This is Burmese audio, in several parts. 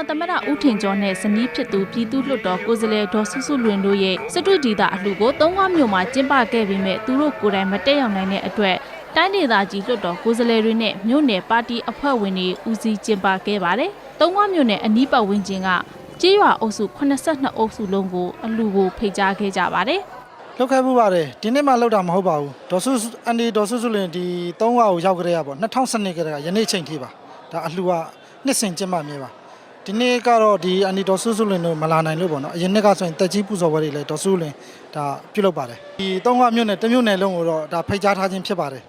တော်သမ္မတဦးထင်ကျော်နဲ့ဇနီးဖြစ်သူပြည်သူ့လွှတ်တော်ကိုယ်စားလှယ်ဒေါ်စုစုလွင်တို့ရဲ့စတွဒေတာအလှူကိုသုံးခွမြို့မှာကျင်းပခဲ့ပေမဲ့သူတို့ကိုယ်တိုင်မတက်ရောက်နိုင်တဲ့အတွက်တိုင်းဒေသကြီးလွှတ်တော်ကိုယ်စားလှယ်တွေနဲ့မြို့နယ်ပါတီအဖွဲ့ဝင်တွေဦးစီးကျင်းပခဲ့ပါတယ်။သုံးခွမြို့နယ်အနီးပတ်ဝန်းကျင်ကကြေးရွာအုပ်စု82အုပ်စုလုံးကိုအလှူကိုဖိတ်ကြားခဲ့ကြပါတယ်။လောက်ခဲ့မှုပါတယ်ဒီနေ့မှလောက်တာမဟုတ်ပါဘူးဒေါ်စုအန်ဒီဒေါ်စုစုလင်ဒီ3ဝါကိုရောက်ကြရပါ2012ကတည်းကယနေ့ချိန်ထိပါဒါအလှူကနှစ်စဉ်ကျင်းပမြဲပါ ဒီနေ့ကတော့ဒီအန်ဒီဒေါ်စုစုလင်တို့မလာနိုင်လို့ပေါ့နော်အရင်နှစ်ကဆိုရင်တက်ကြီးပူဇော်ပွဲတွေလည်းဒေါ်စုလင်ဒါပြုလုပ်ပါတယ်ဒီ3ဝါမြို့နယ်တစ်မြို့နယ်လုံးကိုတော့ဒါဖိတ်ကြားထားခြင်းဖြစ်ပါတယ်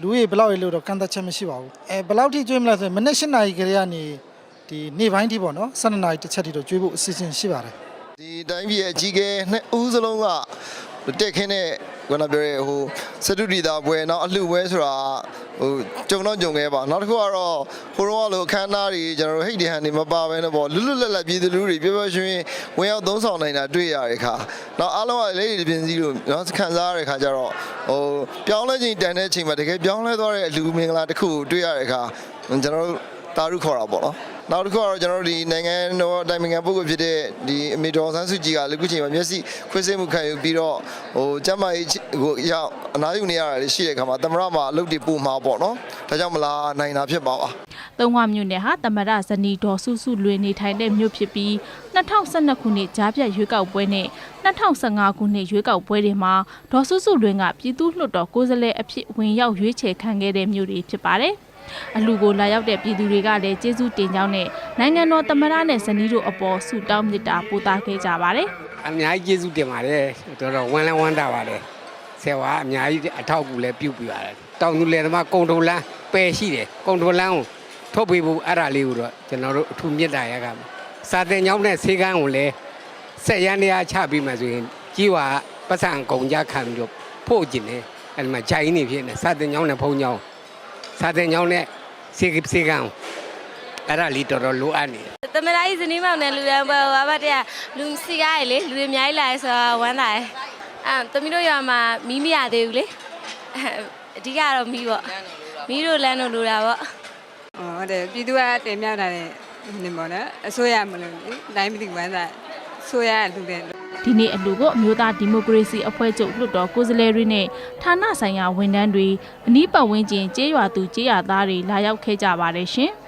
လူကြီးဘယ်လောက်ရေလို့တော့ကန့်သက်ချက်မရှိပါဘူးအဲဘယ်လောက်ထိကျွေးမလဲဆိုရင်မနေ့၈နာရီကလေးကနေဒီနေ့ပိုင်းထိပေါ့နော်12နာရီတစ်ချက်ထိတော့ကျွေးဖို့အစီအစဉ်ရှိပါတယ်ဒီတိုင်းပြည်ရဲ့အကြီးကဲနှစ်ဦးစလုံးကတက်ခင်းတဲ့ ခုနပြောရဲဟိုစတုဒီတာပွဲနောက်အလှပွဲဆိုတာဟိုကြုံတော့ကြုံခဲ့ပါနောက်တစ်ခုကတော့ဟိုတော့လိုအခမ်းအနားတွေကျွန်တော်တို့ဟိတ်ဒီဟန်တွေမပါဘဲနဲ့ပေါ့လွတ်လွတ်လပ်လပ်ပြည်သူလူတွေပြောပြောရွှင်ရွှင်ဝင်ရောက်သုံးဆောင်နိုင်တာတွေ့ရတဲ့ခါနောက်အားလုံးကလေးတွေပြင်စည်းလို့နော်ခံစားရတဲ့ခါကျတော့ဟိုပြောင်းလဲခြင်းတန်တဲ့ချိန်မှာတကယ်ပြောင်းလဲသွားတဲ့အလူမင်္ဂလာတစ်ခုကိုတွေ့ရတဲ့ခါကျွန်တော်တို့တာရုခေါ်တာပေါ့နော် နောက်တစ်ခုကတော့ကျွန်တော်တို့ဒီနိုင်ငံတော်အတိုင်ပင်ခံပုဂ္ဂိုလ်ဖြစ်တဲ့ဒီအမေတော်ဆန်းစုကြည်ကလည်းအခုချိန်မှာမျက်စိခွေးစိတ်မှုခံယူပြီးတော့ဟိုကျမ်းမာရေးကိုရောက်အနားယူနေရတာလေးရှိတဲ့အခါမှာသမရမှာအလုပ်တွေပို့မှာပေါ့နော်ဒါကြောင့်မလားနိုင်တာဖြစ်ပါပါသုံးဝမြို့နယ်ဟာတမရဇနီဒေါ်စုစုလွေနေထိုင်တဲ့မြို့ဖြစ်ပြီး2012ခုနှစ်ကြားဖြတ်ရွေးကောက်ပွဲနဲ့2015ခုနှစ်ရွေးကောက်ပွဲတွေမှာဒေါ်စုစုလွင်ကပြည်သူ့လွှတ်တော်ကိုယ်စားလှယ်အဖြစ်ဝင်ရောက်ရွေးချယ်ခံခဲ့တဲ့မြို့တွေဖြစ်ပါတယ်။ အလူကိုလာရောက်တဲ့ပြည်သူတွေကလည်းကျေးဇူးတင်ကြောင်းနဲ့နိုင်ငံတော်တမရနဲ့ဇနီးတို့အပေါ်ဆုတောင်းမေတ္တာပို့သခဲ့ကြပါတယ်။အများကြီးကျေးဇူးတင်ပါတယ်တော်တော်ဝမ်းလန်းဝမ်းသာပါတယ်ဆယ်ဝါအများကြီးအထောက်အကူလည်းပြုပြရတယ်တောင်သူလယ်သမားကုံထုံလန်းပယ်ရှိတယ်ကုံထုံလန်းကိုထုတ်ပေးဖို့အဲ့ဒါလေးကိုတော့ကျွန်တော်တို့အထူးမြတ်တာရကမှာစာတင်ကြောင်းနဲ့ဆေးကန်းကိုလည်းဆက်ရန်တရားချပြီးမှဆိုရင်ကြီးဝါပတ်စံကုန်ကြခံပြီးတော့ဖို့ကျင်တယ်အဲ့ဒီမှာဂျိုင်းနေဖြစ်နေစာတင်ကြောင်းနဲ့ဖုံကြောင်း စာတင်ကြောင်းနဲ့ဆေးဆေးကန်းကိုအဲ့ဒါလေးတော်တော်လိုအပ်နေတယ်သမရာကြီးဇနီးမောင်နဲ့လူရန်ပွဲဘာဘာတည်းလူစီကားရလေလူတွေအများကြီးလာရဲဆိုတော့ဝမ်းသာတယ်အဲတမီးတို့ရွာမှာမီးမရသေးဘူးလေအဓိကတော့မီးပေါ့မီးတို့လမ်းတို့လိုတာပေါ့ဟုတ်တယ်ပြည်သူကတင်ပြတာတဲ့နေပေါ့နော်အစိုးရမလို့လေတိုင်းပြည်ဝမ်းသာဆိုရလူတဲ့ ဒီနေ့အလူကိုအမျိုးသားဒီမိုကရေစီအဖွဲ့ချုပ်လွှတ်တော်ကိုယ်စားလှယ်တွေနဲ့ဌာနဆိုင်ရာဝန်ထမ်းတွေအနီးပတ်ဝန်းကျင်ကျေးရွာသူကျေးရွာသားတွေလာရောက်ခဲ့ကြပါတယ်ရှင်။